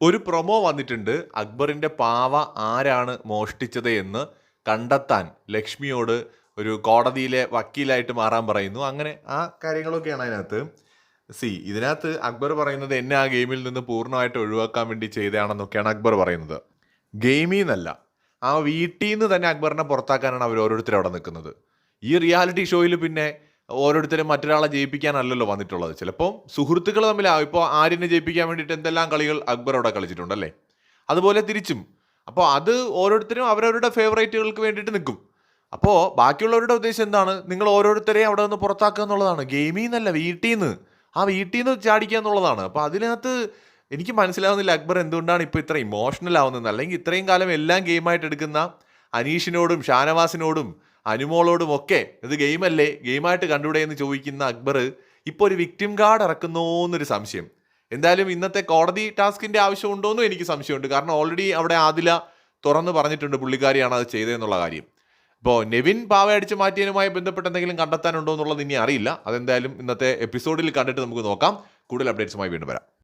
ഒരു പ്രൊമോ വന്നിട്ടുണ്ട്. അക്ബറിന്റെ പാവ ആരാണ് മോഷ്ടിച്ചത് എന്ന് കണ്ടെത്താൻ ലക്ഷ്മിയോട് ഒരു കോടതിയിലെ വക്കീലായിട്ട് മാറാൻ പറയുന്നു. അങ്ങനെ ആ കാര്യങ്ങളൊക്കെയാണ് അതിനകത്ത്. സി ഇതിനകത്ത് അക്ബർ പറയുന്നത് എന്നെ ആ ഗെയിമിൽ നിന്ന് പൂർണമായിട്ട് ഒഴിവാക്കാൻ വേണ്ടി ചെയ്തതാണെന്നൊക്കെയാണ് അക്ബർ പറയുന്നത്. ഗെയിമിൽ നിന്നല്ല ആ വീട്ടിൽ നിന്ന് തന്നെ അക്ബറിനെ പുറത്താക്കാനാണ് അവർ ഓരോരുത്തരും അവിടെ നിൽക്കുന്നത്. ഈ റിയാലിറ്റി ഷോയിൽ പിന്നെ ഓരോരുത്തരും മറ്റൊരാളെ ജയിപ്പിക്കാനല്ലല്ലോ വന്നിട്ടുള്ളത്. ചിലപ്പോൾ സുഹൃത്തുക്കൾ തമ്മിലാവും ഇപ്പോൾ ആര്യനെ ജയിപ്പിക്കാൻ വേണ്ടിയിട്ട് എന്തെല്ലാം കളികൾ അക്ബർ അവിടെ കളിച്ചിട്ടുണ്ടല്ലേ? അതുപോലെ തിരിച്ചും. അപ്പോൾ അത് ഓരോരുത്തരും അവരവരുടെ ഫേവറേറ്റുകൾക്ക് വേണ്ടിയിട്ട് നിൽക്കും. അപ്പോൾ ബാക്കിയുള്ളവരുടെ ഉദ്ദേശം എന്താണ്? നിങ്ങൾ ഓരോരുത്തരെയും അവിടെ നിന്ന് പുറത്താക്കുക എന്നുള്ളതാണ്. ഗെയിമിൽ നിന്നല്ല വീട്ടിൽ നിന്ന്. ആ വീട്ടിൽ നിന്ന് ചാടിക്കുക എന്നുള്ളതാണ്. അപ്പോൾ അതിനകത്ത് എനിക്ക് മനസ്സിലാവുന്നില്ല അക്ബർ എന്തുകൊണ്ടാണ് ഇപ്പോൾ ഇത്ര ഇമോഷണൽ ആവുന്നത്? അല്ലെങ്കിൽ ഇത്രയും കാലം എല്ലാം ഗെയിമായിട്ട് എടുക്കുന്ന അനീഷിനോടും ഷാനവാസിനോടും അനുമോളോടും ഒക്കെ ഇത് ഗെയിമല്ലേ ഗെയിമായിട്ട് കണ്ടൂടെ എന്ന് ചോദിക്കുന്ന അക്ബർ ഇപ്പോൾ ഒരു വിക്ടിം കാർഡ് ഇറക്കുന്നോ എന്നൊരു സംശയം. എന്തായാലും ഇന്നത്തെ കോടതി ടാസ്കിന്റെ ആവശ്യമുണ്ടോയെന്നും എനിക്ക് സംശയമുണ്ട്. കാരണം ഓൾറെഡി അവിടെ ആദില തുറന്ന് പറഞ്ഞിട്ടുണ്ട് പുള്ളിക്കാരിയാണ് അത് ചെയ്തതെന്നുള്ള കാര്യം. ഇപ്പോൾ നെവിൻ പാവയടിച്ച് മാറ്റിയതിനുമായി ബന്ധപ്പെട്ട് എന്തെങ്കിലും കണ്ടെത്താനുണ്ടോ എന്നുള്ളത് ഇനി അറിയില്ല. അതെന്തായാലും ഇന്നത്തെ എപ്പിസോഡിൽ കണ്ടിട്ട് നമുക്ക് നോക്കാം. കൂടുതൽ അപ്ഡേറ്റ്സുമായി വീണ്ടും വരാം.